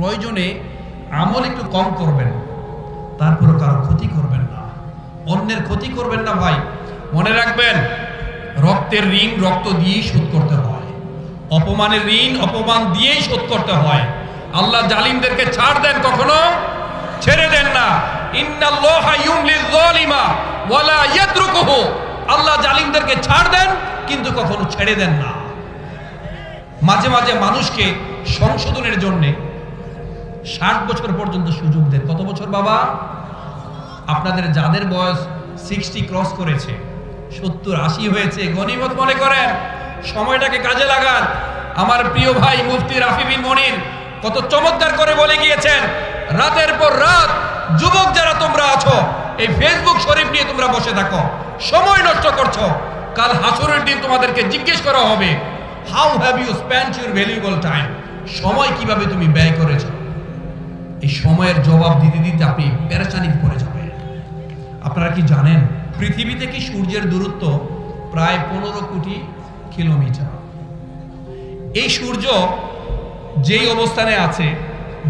প্রয়োজনে আমল একটু কম করবেন তারপরে কারও ক্ষতি করবেন না। অন্যের ক্ষতি করবেন না ভাই। মনে রাখবেন, রক্তের ঋণ রক্ত দিয়েই শোধ করতে হয়। অপমানের ঋণ অপমান দিয়েই শোধ করতে হয়। আল্লাহ জালিমদেরকে ছাড় দেন কখনো? ছেড়ে দেন না। আল্লাহ জালিমদেরকে ছাড় দেন, কিন্তু কখনো ছেড়ে দেন না। মাঝে মাঝে মানুষকে সংশোধনের জন্য ষাট বছর পর্যন্ত সুযোগ দেন। কত বছর বাবা? আপনাদের যাদের বয়স সিক্সটি ক্রস করেছে, সত্তর আশি হয়েছে গনিমত মনে করেন, সময়টাকে কাজে লাগান। আমার প্রিয় ভাই মুফতি রাফি বিন মনির কত চমৎকার করে বলে গিয়েছেন, রাতের পর রাত যুবক যারা তোমরা আছো, এই ফেসবুক শরীফ নিয়ে তোমরা বসে থাকো, সময় নষ্ট করছ। কাল হাসুরের দিন তোমাদেরকে জিজ্ঞেস করা হবে how have you spend your valuable time সময় কীভাবে তুমি ব্যয় করেছ? এই সময়ের জবাব দিতে দিতে আপনি পেরেচানি করে যাবেন। আপনারা কি জানেন পৃথিবী থেকে সূর্যের দূরত্ব প্রায় পনেরো কোটি কিলোমিটার? এই সূর্য যেই অবস্থানে আছে,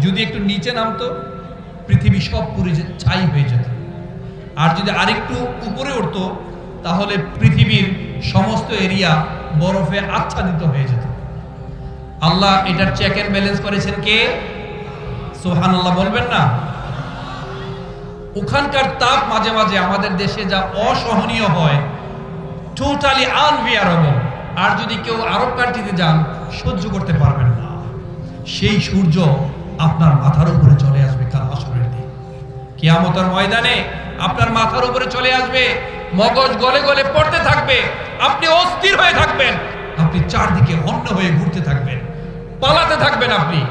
যদি একটু নিচে নামতো, পৃথিবী সব পুরে ছাই হয়ে যেত। আর যদি আরেকটু উপরে উঠতো, তাহলে পৃথিবীর সমস্ত এরিয়া বরফে আচ্ছাদিত হয়ে যেত। আল্লাহ এটার চেক অ্যান্ড ব্যালেন্স করেছেন কে? সোহান বলবেন না? ওখানকার তাপ মাঝে মাঝে আমাদের দেশে যা অসহনীয় হয় টোটালি আনবিয়ারেবল আর যদি কেউ আরব কান্ট্রিতে যান, সহ্য করতে পারবেন না। সেই সূর্য আপনার মাথার উপরে চলে আসবে কাল আসরের দিন। কিয়ামতের ময়দানে আপনার মাথার উপরে চলে আসবে, মগজ গলে গলে পড়তে থাকবে, আপনি অস্থির হয়ে থাকবেন, আপনি চারদিকে অন্য হয়ে ঘুরতে থাকবেন, পালাতে থাকবেন আপনি।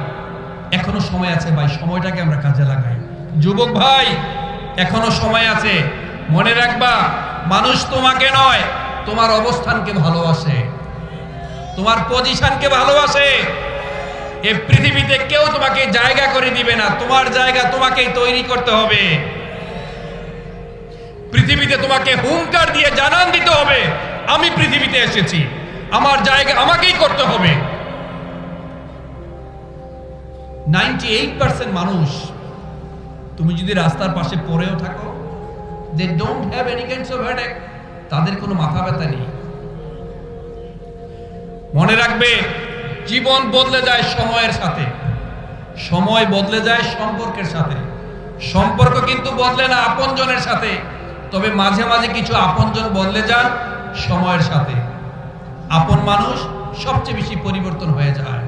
এখনও সময় আছে ভাই, সময়টাকে আমরা কাজে লাগাই। যুবক ভাই, এখনও সময় আছে। মনে রাখবা, মানুষ তোমাকে নয়, তোমার অবস্থানকে ভালোবাসে। তোমার পজিশনকে ভালোবাসে। এ পৃথিবীতে কেউ তোমাকে জায়গা করে দিবে না, তোমার জায়গা তোমাকেই তৈরি করতে হবে। পৃথিবীতে তোমাকে হুঙ্কার দিয়ে জানান দিতে হবে, আমি পৃথিবীতে এসেছি। আমার জায়গা আমাকেই করতে হবে। নাইনটি এইট পার্সেন্ট মানুষ, তুমি যদি রাস্তার পাশে পড়েও থাকো they don't have any kinds of headache তাদের কোনো মাথা ব্যথা নেই। মনে রাখবে, জীবন বদলে যায় সময়ের সাথে। সময় বদলে যায় সম্পর্কের সাথে। সম্পর্ক কিন্তু বদলে না আপনজনের সাথে, তবে মাঝে মাঝে কিছু আপনজন বদলে যান সময়ের সাথে। আপন মানুষ সবচেয়ে বেশি পরিবর্তন হয়ে যায়।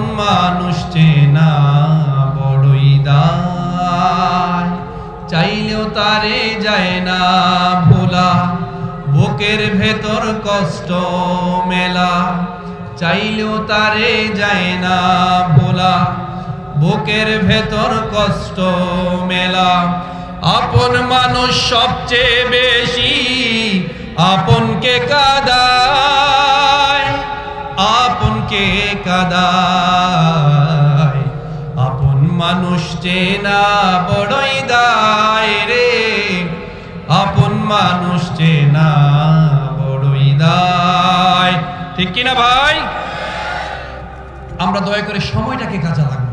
বুকের ভেতর কষ্ট মেলা, চাইলেও তারে যায় না ভোলা। বুকের ভেতর কষ্ট মেলা, আপন মানুষ সবচেয়ে বেশি আপনকে কাদায় আপনকে কাদায়। আপন মানুষ চেনা বড়ই দায় মানুষ চেনা বড়ই দায়। ঠিক কিনা ভাই? আমরা দয়া করে সময়টাকে কাজে লাগাবো।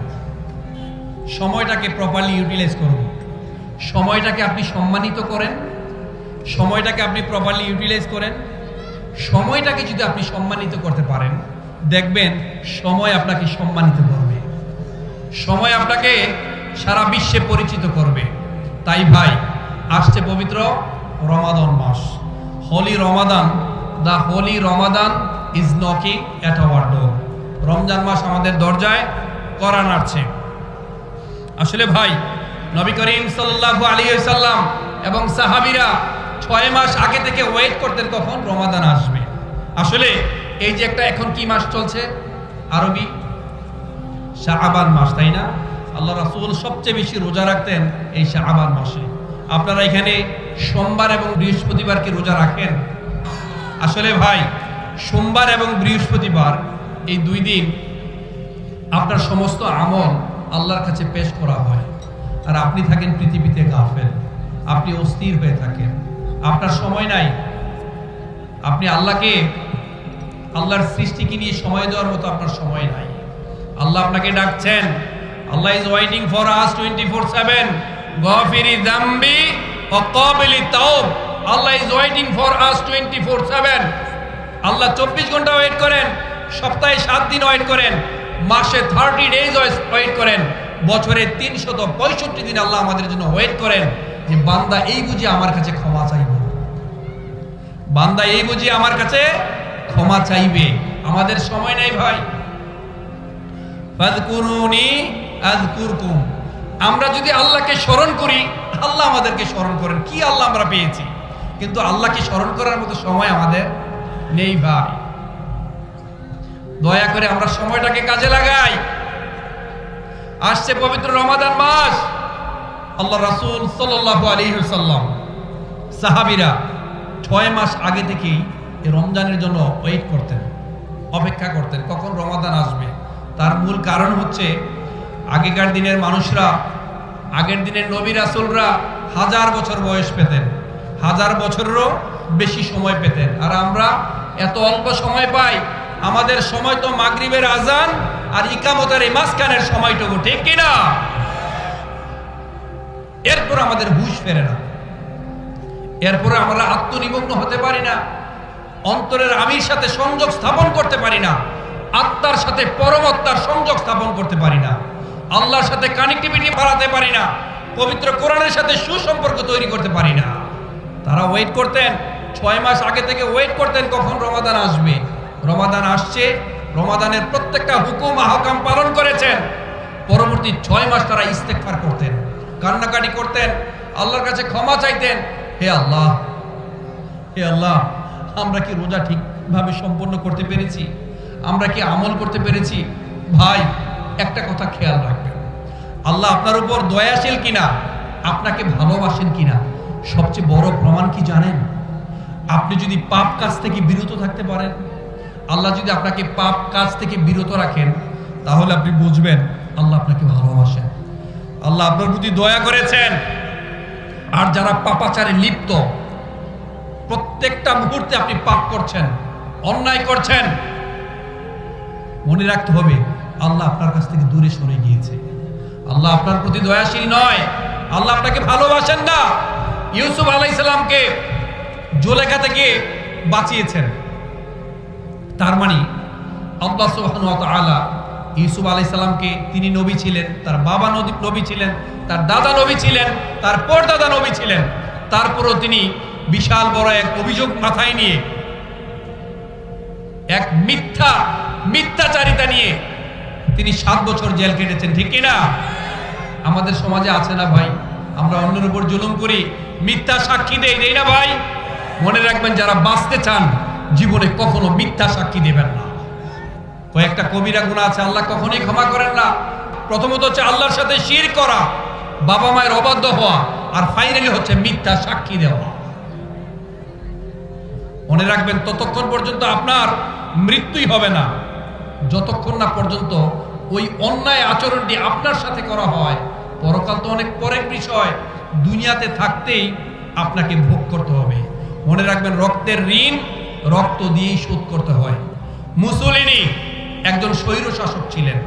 সময়টাকে প্রপারলি ইউটিলাইজ করব। সময়টাকে আপনি সম্মানিত করেন। সময়টাকে আপনি প্রপারলি ইউটিলাইজ করেন। সময়টাকে যদি আপনি সম্মানিত করতে পারেন, দেখবেন সময় আপনাকে সম্মানিত করবে। সময় আপনাকে সারা বিশ্বে পরিচিত করবে। তাই ভাই, আসছে পবিত্র রমাদান মাস। Holy Ramadan the holy Ramadan is knocking at our door Ramzan মাস আমাদের দরজায় করা নাড়ছে। আসলে ভাই, নবী করিম সাল্লাল্লাহু আলাইহি সাল্লাম এবং সাহাবীরা ছয় মাস আগে থেকে ওয়েট করতেন কখন রমাদান আসবে। আসলে এই যে একটা এখন কি মাস চলছে? আরবি শাহবান মাস, তাই না? আল্লাহ রাসূল সবচেয়ে বেশি রোজা রাখতেন এই শাহবান মাসে। আপনারা এখানে সোমবার এবং বৃহস্পতিবারকে রোজা রাখেন? আসলে ভাই, সোমবার এবং বৃহস্পতিবার এই দুই দিন আপনার সমস্ত আমল আল্লাহর কাছে পেশ করা হয়। আর আপনি থাকেন পৃথিবীতে গাফেল। আপনি অস্থির হয়ে থাকেন। আপনার সময় নাই। আপনি আল্লাহকে, আল্লাহর সৃষ্টিকে নিয়ে সময় দেওয়ার মতো আপনার সময় নাই। আল্লাহ আপনাকে ডাকছেন, Allah is waiting for us twenty four seven গফিরি দাম্বি অকাবিলি তাওব। Allah is waiting for us twenty four seven Allah চব্বিশ ঘণ্টা ওয়েট করেন, সপ্তাহে সাত দিন ওয়েট করেন, মাসে থার্টি ডেজ ওয়েট করেন, বছরে তিনশত পঁয়ষট্টি দিন আল্লাহ আমাদের জন্য ওয়েট করেন যে বান্দা এই বুঝে আমার কাছে ক্ষমা চাইব। বান্দা এই বুঝি আমার কাছে ক্ষমা চাইবে। আমাদের সময় নাই ভাই। ফাযকুরুনি আযকুরকুম। আমরা যদি আল্লাহকে স্মরণ করি, আল্লাহ আমাদেরকে স্মরণ করেন। কি আল্লাহ আমরা পেয়েছি? কিন্তু আল্লাহকে স্মরণ করার মতো সময় আমাদের নেই ভাই। দয়া করে আমরা সময়টাকে কাজে লাগাই। আসছে পবিত্র রমাদান মাস। আল্লাহ রাসূল সাল্লাল্লাহু আলাইহি সাল্লাম সাহাবীরা ছয় মাস আগে থেকেই রমজানের জন্য ওয়েট করতেন, অপেক্ষা করতেন কখন রমাদান আসবে। তার মূল কারণ হচ্ছে আগেকার দিনের মানুষরা, আগের দিনের নবী রাসুলরা হাজার বছর বয়স পেতেন, হাজার বছরেরও বেশি সময় পেতেন। আর আমরা এত অল্প সময় পাই, আমাদের সময় তো মাগরিবের আজান আর ইকামতের এই মাঝখানের সময়টুকু, ঠিক কিনা? এরপর আমাদের হুশ ফেরে না। এরপরে আমরা আত্মনিমগ্ন হতে পারি না, অন্তরের আমির সাথে সংযোগ স্থাপন করতে পারি না, আত্মার সাথে পরমাত্মার সংযোগ স্থাপন করতে পারি না। আল্লাহর সাথে কানেক্টিভিটি বাড়াতে পারি না, পবিত্র কোরআনের সাথে সুসম্পর্ক তৈরি করতে পারি না। তারা ওয়েট করতেন, ছয় মাস আগে থেকে ওয়েট করতেন কখন রমাদান আসবে। রমাদান আসছে, রমাদানের প্রত্যেকটা হুকুম, আহকাম পালন করেছেন। পরবর্তী ছয় মাস তারা ইস্তেকফার করতেন, কান্নাকাটি করতেন, আল্লাহর কাছে ক্ষমা চাইতেন। হে আল্লাহ হে আল্লাহ, আমরা কি রোজা ঠিকভাবে সম্পন্ন করতে পেরেছি? আমরা কি আমল করতে পেরেছি? ভাই একটা কথা খেয়াল রাখবেন। আল্লাহ আপনার উপর দয়াশীল কিনা, আপনাকে ভালোবাসেন কিনা, সবচেয়ে বড় প্রমাণ কি জানেন? আপনি যদি পাপ কাজ থেকে বিরত থাকতে পারেন, আল্লাহ যদি আপনাকে পাপ কাজ থেকে বিরত রাখেন, তাহলে আপনি বুঝবেন আল্লাহ আপনাকে ভালোবাসেন। আল্লাহ আপনার প্রতি দয়া করেছেন। আর যারা পাপাচারে লিপ্ত, প্রত্যেকটা মুহূর্তে আপনি পাপ করছেন, অন্যায় করছেন। মনে রাখতে হবে আল্লাহ আপনার কাছ থেকে দূরে সরে গিয়েছে। আল্লাহ আপনার প্রতি দয়াশীল নয়। আল্লাহ আপনাকে ভালোবাসেন না। ইউসুফ আলাইসাল্লামকে জোলেখা থেকে বাঁচিয়েছেন। তার মানে আল্লাহ সুবহানাহু ওয়া তাআলা ইউসুফ আলাইসাল্লামকে তিনি নবী ছিলেন, তার বাবা নদী নবী ছিলেন, তার দাদা নবী ছিলেন, তার পরদাদা নবী ছিলেন। তারপরও তিনি বিশাল বড় এক অভিযোগ মাথায় নিয়ে, এক মিথ্যা মিথ্যাচারিতা নিয়ে তিনি সাত বছর জেল কেটেছেন, ঠিক কিনা? আমাদের সমাজে আছে না ভাই? আমরা অন্যের উপর জুলুম করি, মিথ্যা সাক্ষী দেই দেই না ভাই? মনে রাখবেন, যারা বাঁচতে চান, জীবনে কখনো মিথ্যা সাক্ষী দেবেন না। কয়েকটা কবিরা গুণা আছে, আল্লাহ কখনোই ক্ষমা করেন না। প্রথমত হচ্ছে আল্লাহর সাথে শির করা, বাবা মায়ের অবাধ্য হওয়া, আর ফাইনালি হচ্ছে মিথ্যা সাক্ষী দেওয়া। মনে রাখবেন, ততক্ষণ পর্যন্ত আপনার মৃত্যুই হবে না। যতক্ষণ না পর্যন্ত ওই অন্যায় আচরণটি আপনার সাথে করা হয়। পরকাল তো অনেক পরের বিষয়। দুনিয়াতে থাকতেই আপনাকে ভোগ করতে হবে। মনে রাখবেন, রক্তের ঋণ রক্ত দিয়েই শোধ করতে হয়। মুসলিনি একজন স্বৈর শাসক ছিলেন।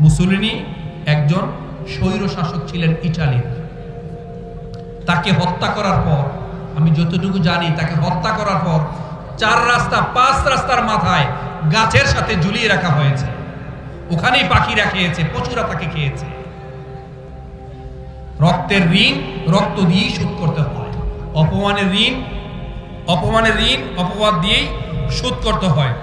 মুসলিনি একজন স্বৈর শাসক ছিলেন ইটালির। তাকে হত্যা করার পর, আমি যতটুকু জানি, তাকে হত্যা করার পর চার রাস্তা, পাঁচ রাস্তার মাথায় গাছের সাথে ঝুলিয়ে রাখা হয়েছে। ওখানেই পাখিরা খেয়েছে পশুরা তাকে খেয়েছে। রক্তের ঋণ, রক্ত দিয়েই শোধ করতে হয়। অপমানের ঋণ অপমানের ঋণ, অপবাদ দিয়েই শোধ করতে হয়।